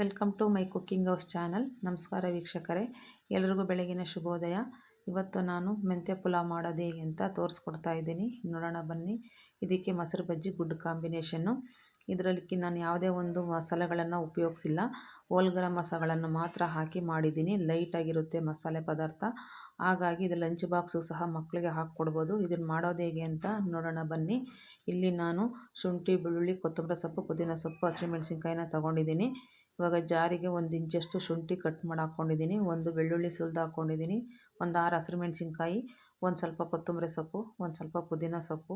Welcome to my cooking house channel. ನಮಸ್ಕಾರ ವೀಕ್ಷಕರೇ. ಎಲ್ರಿಗೂ ಬೆಳಗಿನ ಶುಭೋದಯ. ಇವತ್ತು ನಾನು ಮೆಂತ್ಯ ಪುಲಾವ್ ಮಾಡೋದು ಹೇಗೆ ಅಂತ ತೋರಿಸ್ಕೊಡ್ತಾ ಇದ್ದೀನಿ. ನೋಡೋಣ ಬನ್ನಿ. ಇದಕ್ಕೆ ಮೊಸರು ಬಜ್ಜಿ, ಗುಡ್ ಕಾಂಬಿನೇಷನ್ನು. ಇದರಲ್ಲಿ ನಾನು ಯಾವುದೇ ಒಂದು ಮಸಾಲೆಗಳನ್ನು ಉಪಯೋಗಿಸಿಲ್ಲ. ಓಲ್ ಗರಂ ಮಸಾಲೆಗಳನ್ನು ಮಾತ್ರ ಹಾಕಿ ಮಾಡಿದ್ದೀನಿ. ಲೈಟಾಗಿರುತ್ತೆ ಮಸಾಲೆ ಪದಾರ್ಥ. ಹಾಗಾಗಿ ಇದು ಲಂಚ್ ಬಾಕ್ಸು ಸಹ ಮಕ್ಕಳಿಗೆ ಹಾಕ್ಕೊಡ್ಬೋದು. ಇದನ್ನು ಮಾಡೋದು ಹೇಗೆ ಅಂತ ನೋಡೋಣ ಬನ್ನಿ. ಇಲ್ಲಿ ನಾನು ಶುಂಠಿ, ಬೆಳ್ಳುಳ್ಳಿ, ಕೊತ್ತಂಬರಿ ಸೊಪ್ಪು, ಪುದೀನ ಸೊಪ್ಪು, ಹಸಿಮೆಣ್ಸಿನ್ಕಾಯಿನ ತೊಗೊಂಡಿದ್ದೀನಿ. ಇವಾಗ ಜಾರಿಗೆ ಒಂದು ಇಂಚಷ್ಟು ಶುಂಠಿ ಕಟ್ ಮಾಡಿ ಹಾಕ್ಕೊಂಡಿದ್ದೀನಿ ಒಂದು ಬೆಳ್ಳುಳ್ಳಿ ಸುಲಿದು ಹಾಕ್ಕೊಂಡಿದ್ದೀನಿ ಒಂದು ಆರು ಹಸಿರು ಮೆಣಸಿನ್ಕಾಯಿ, ಒಂದು ಸ್ವಲ್ಪ ಕೊತ್ತಂಬರಿ ಸೊಪ್ಪು, ಒಂದು ಸ್ವಲ್ಪ ಪುದೀನ ಸೊಪ್ಪು,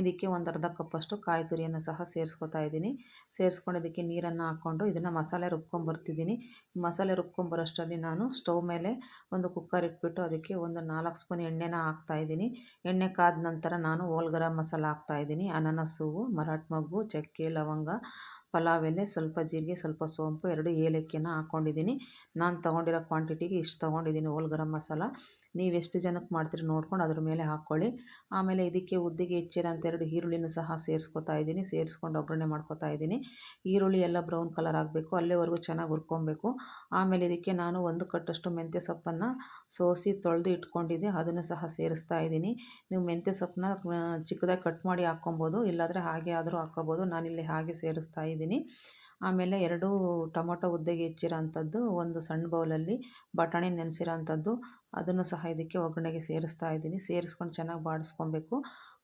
ಇದಕ್ಕೆ ಒಂದು ಅರ್ಧ ಕಪ್ಪಷ್ಟು ಕಾಯಿ ತುರಿಯನ್ನು ಸಹ ಸೇರಿಸ್ಕೊತಾ ಇದ್ದೀನಿ ಸೇರಿಸ್ಕೊಂಡು ಇದಕ್ಕೆ ನೀರನ್ನು ಹಾಕ್ಕೊಂಡು ಇದನ್ನು ಮಸಾಲೆ ರುಬ್ಕೊಂಬರ್ತಿದ್ದೀನಿ ಮಸಾಲೆ ರುಬ್ಕೊಂಬರೋಷ್ಟರಲ್ಲಿ ನಾನು ಸ್ಟವ್ ಮೇಲೆ ಒಂದು ಕುಕ್ಕರ್ ಇಟ್ಬಿಟ್ಟು ಅದಕ್ಕೆ ಒಂದು ನಾಲ್ಕು ಸ್ಪೂನ್ ಎಣ್ಣೆನ ಹಾಕ್ತಾಯಿದ್ದೀನಿ ಎಣ್ಣೆ ಕಾದ ನಂತರ ನಾನು ಓಲ್ ಗರಂ ಮಸಾಲ ಹಾಕ್ತಾಯಿದ್ದೀನಿ ಅನಾನಸ್, ಹೂವು, ಮರಾಠ ಮಗ್ಗು, ಚಕ್ಕೆ, ಲವಂಗ ಪಲಾವ್ ಎಲೆ ಸ್ವಲ್ಪ ಜೀರಿಗೆ, ಸ್ವಲ್ಪ ಸೋಂಪು, ಎರಡು ಏಲಕ್ಕಿನ ಹಾಕ್ಕೊಂಡಿದ್ದೀನಿ ನಾನು ತೊಗೊಂಡಿರೋ ಕ್ವಾಂಟಿಟಿಗೆ ಇಷ್ಟು ತೊಗೊಂಡಿದ್ದೀನಿ. ಹೋಲ್ ಗರಂ ಮಸಾಲ. ನೀವು ಎಷ್ಟು ಜನಕ್ಕೆ ಮಾಡ್ತೀರಿ ನೋಡ್ಕೊಂಡು ಅದ್ರ ಮೇಲೆ ಹಾಕ್ಕೊಳ್ಳಿ ಆಮೇಲೆ ಇದಕ್ಕೆ ಉದ್ದಿಗೆ ಹೆಚ್ಚಿರೋಂಥ ಎರಡು ಈರುಳ್ಳಿನೂ ಸಹ ಸೇರಿಸ್ಕೊತಾ ಇದ್ದೀನಿ, ಸೇರಿಸ್ಕೊಂಡು ಒಗ್ಗರಣೆ ಮಾಡ್ಕೊತಾ ಇದ್ದೀನಿ. ಈರುಳ್ಳಿ ಎಲ್ಲ ಬ್ರೌನ್ ಕಲರ್ ಆಗಬೇಕು, ಅಲ್ಲೇವರೆಗೂ ಚೆನ್ನಾಗಿ ಹುರ್ಕೊಬೇಕು. ಆಮೇಲೆ ಇದಕ್ಕೆ ನಾನು ಒಂದು ಕಟ್ಟಷ್ಟು ಮೆಂತ್ಯ ಸೊಪ್ಪನ್ನು ಸೋಸಿ ತೊಳೆದು ಇಟ್ಕೊಂಡಿದ್ದೆ, ಅದನ್ನು ಸಹ ಸೇರಿಸ್ತಾ ಇದ್ದೀನಿ. ನೀವು ಮೆಂತ್ಯ ಸೊಪ್ಪನ್ನ ಚಿಕ್ಕದಾಗಿ ಕಟ್ ಮಾಡಿ ಹಾಕ್ಕೊಬೋದು, ಇಲ್ಲಾಂದರೆ ಹಾಗೆ ಆದರೂ ಹಾಕ್ಕೊಬೋದು. ನಾನಿಲ್ಲಿ ಹಾಗೆ ಸೇರಿಸ್ತಾ ಇದ್ದೀನಿ. ಆಮೇಲೆ ಎರಡು ಟೊಮೊಟೊ ಉದ್ದೆಗೆ ಹೆಚ್ಚಿರೋಂಥದ್ದು ಒಂದು ಸಣ್ಣ ಬೌಲಲ್ಲಿ ಬಟಾಣಿ ನೆನೆಸಿರೋ ಅಂಥದ್ದು ಅದನ್ನು ಸಹ ಇದಕ್ಕೆ ಒಗ್ಗರಣೆಗೆ ಸೇರಿಸ್ತಾ ಇದ್ದೀನಿ. ಸೇರಿಸ್ಕೊಂಡು ಚೆನ್ನಾಗಿ ಬಾಡಿಸ್ಕೊಬೇಕು.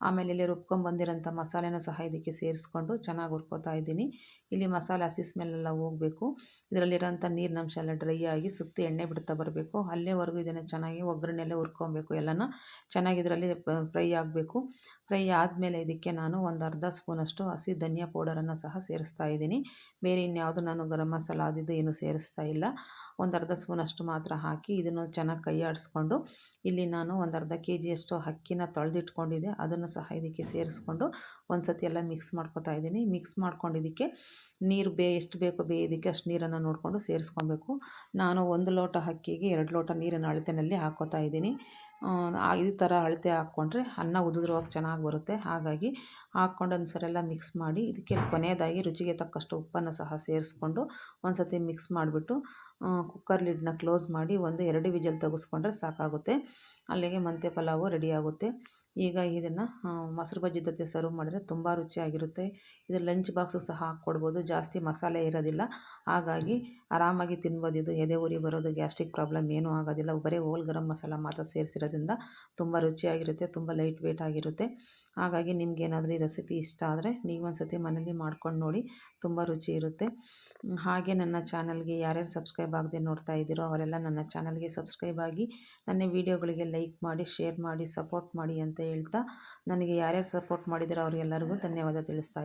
ಆಮೇಲೆ ಇಲ್ಲಿ ರುಬ್ಕೊಂಬಂದಿರೋಂಥ ಮಸಾಲೆನೂ ಸಹ ಇದಕ್ಕೆ ಸೇರಿಸ್ಕೊಂಡು ಚೆನ್ನಾಗಿ ಹುರ್ಕೋತಾ ಇದ್ದೀನಿ. ಇಲ್ಲಿ ಮಸಾಲೆ ಹಸಿ ಸ್ಮೆಲ್ಲೆಲ್ಲ ಹೋಗಬೇಕು. ಇದರಲ್ಲಿರೋಂಥ ನೀರಿನಂಶ ಎಲ್ಲ ಡ್ರೈ ಆಗಿ ಸುತ್ತಿ ಎಣ್ಣೆ ಬಿಡ್ತಾ ಬರಬೇಕು. ಅಲ್ಲೇವರೆಗೂ ಇದನ್ನು ಚೆನ್ನಾಗಿ ಒಗ್ಗರಣೆಲ್ಲೇ ಹುರ್ಕೊಬೇಕು ಎಲ್ಲನೂ. ಚೆನ್ನಾಗಿ ಇದರಲ್ಲಿ ಫ್ರೈ ಆಗಬೇಕು. ಫ್ರೈ ಆದಮೇಲೆ ಇದಕ್ಕೆ ನಾನು ಒಂದು ಅರ್ಧ ಸ್ಪೂನಷ್ಟು ಹಸಿ ಧನಿಯಾ ಪೌಡರನ್ನು ಸಹ ಸೇರಿಸ್ತಾ ಇದ್ದೀನಿ. ಬೇರೆ ಇನ್ಯಾವುದು ನಾನು ಗರಂ ಮಸಾಲ ಅದಿದ್ದು ಏನು ಸೇರಿಸ್ತಾ ಇಲ್ಲ. ಒಂದು ಅರ್ಧ ಸ್ಪೂನಷ್ಟು ಮಾತ್ರ ಹಾಕಿ ಇದನ್ನು ಚೆನ್ನಾಗಿ ಕೈ ಆಡಿಸ್ಕೊಂಡು ಇಲ್ಲಿ ನಾನು ಒಂದು ಅರ್ಧ ಕೆ ಜಿಯಷ್ಟು ಅಕ್ಕಿನ ತೊಳೆದಿಟ್ಕೊಂಡಿದ್ದೆ. ಅದನ್ನು ಸಹ ಇದಕ್ಕೆ ಸೇರಿಸ್ಕೊಂಡು ಒಂದು ಸತಿ ಎಲ್ಲ ಮಿಕ್ಸ್ ಮಾಡ್ಕೊತಾ ಇದ್ದೀನಿ. ಮಿಕ್ಸ್ ಮಾಡ್ಕೊಂಡಿದ್ದಕ್ಕೆ ನೀರು ಬೇ, ಎಷ್ಟು ಬೇಕೋ ಬೇಯೋದಕ್ಕೆ ಅಷ್ಟು ನೀರನ್ನು ನೋಡಿಕೊಂಡು ಸೇರಿಸ್ಕೊಬೇಕು. ನಾನು ಒಂದು ಲೋಟ ಅಕ್ಕಿಗೆ ಎರಡು ಲೋಟ ನೀರನ್ನು ಅಳತೆಯಲ್ಲಿ ಹಾಕೋತಾ ಇದ್ದೀನಿ. ಈ ಥರ ಅಳತೆ ಹಾಕ್ಕೊಂಡ್ರೆ ಅನ್ನ ಉದುರುವಾಗ ಚೆನ್ನಾಗಿ ಬರುತ್ತೆ. ಹಾಗಾಗಿ ಹಾಕ್ಕೊಂಡು ಒಂದು ಎಲ್ಲ ಮಿಕ್ಸ್ ಮಾಡಿ, ಇದಕ್ಕೆ ಕೊನೆಯದಾಗಿ ರುಚಿಗೆ ತಕ್ಕಷ್ಟು ಉಪ್ಪನ್ನು ಸಹ ಸೇರಿಸ್ಕೊಂಡು ಒಂದು ಸತಿ ಮಿಕ್ಸ್ ಮಾಡಿಬಿಟ್ಟು ಕುಕ್ಕರ್ ಲಿಡ್ನ ಕ್ಲೋಸ್ ಮಾಡಿ ಒಂದು ಎರಡು ವಿಜಲ್ ತೆಗೆಸ್ಕೊಂಡ್ರೆ ಸಾಕಾಗುತ್ತೆ. ಅಲ್ಲಿಗೆ ಮಂತೆ ಪಲಾವು ರೆಡಿ ಆಗುತ್ತೆ. ಈಗ ಇದನ್ನು ಮೊಸರು ಬಜ್ಜಿ ಜೊತೆ ಸರ್ವ್ ಮಾಡಿದ್ರೆ ತುಂಬ ರುಚಿಯಾಗಿರುತ್ತೆ. ಇದು ಲಂಚ್ ಬಾಕ್ಸು ಸಹ ಹಾಕ್ಕೊಡ್ಬೋದು. ಜಾಸ್ತಿ ಮಸಾಲೆ ಇರೋದಿಲ್ಲ. ಹಾಗಾಗಿ ಆರಾಮಾಗಿ ತಿನ್ಬೋದು. ಇದು ಎದೆ ಉರಿ ಬರೋದು ಗ್ಯಾಸ್ಟ್ರಿಕ್ ಪ್ರಾಬ್ಲಮ್ ಏನೂ ಆಗೋದಿಲ್ಲ. ಬರೀ ಓಲ್ ಗರಂ ಮಸಾಲ ಮಾತ್ರ ಸೇರಿಸಿರೋದ್ರಿಂದ ತುಂಬ ರುಚಿಯಾಗಿರುತ್ತೆ, ತುಂಬ ಲೈಟ್ ವೇಟ್ ಆಗಿರುತ್ತೆ. ಹಾಗಾಗಿ ನಿಮಗೇನಾದರೂ ಈ ರೆಸಿಪಿ ಇಷ್ಟ ಆದರೆ ನೀವೊಂದು ಸತಿ ಮನೇಲಿ ಮಾಡ್ಕೊಂಡು ನೋಡಿ, ತುಂಬ ರುಚಿ ಇರುತ್ತೆ. ಹಾಗೆ ನನ್ನ ಚಾನಲ್ಗೆ ಯಾರ್ಯಾರು ಸಬ್ಸ್ಕ್ರೈಬ್ ಆಗದೆ ನೋಡ್ತಾ ಇದ್ದೀರೋ ಅವರೆಲ್ಲ ನನ್ನ ಚಾನಲ್ಗೆ ಸಬ್ಸ್ಕ್ರೈಬ್ ಆಗಿ, ನನ್ನ ವೀಡಿಯೋಗಳಿಗೆ ಲೈಕ್ ಮಾಡಿ ಶೇರ್ ಮಾಡಿ ಸಪೋರ್ಟ್ ಮಾಡಿ ಅಂತ ಹೇಳ್ತಾ, ನನಗೆ ಯಾರ್ಯಾರು ಸಪೋರ್ಟ್ ಮಾಡಿದ್ದೀರೋ ಅವರಿಗೆಲ್ಲರಿಗೂ ಧನ್ಯವಾದ ತಿಳಿಸ್ತಾ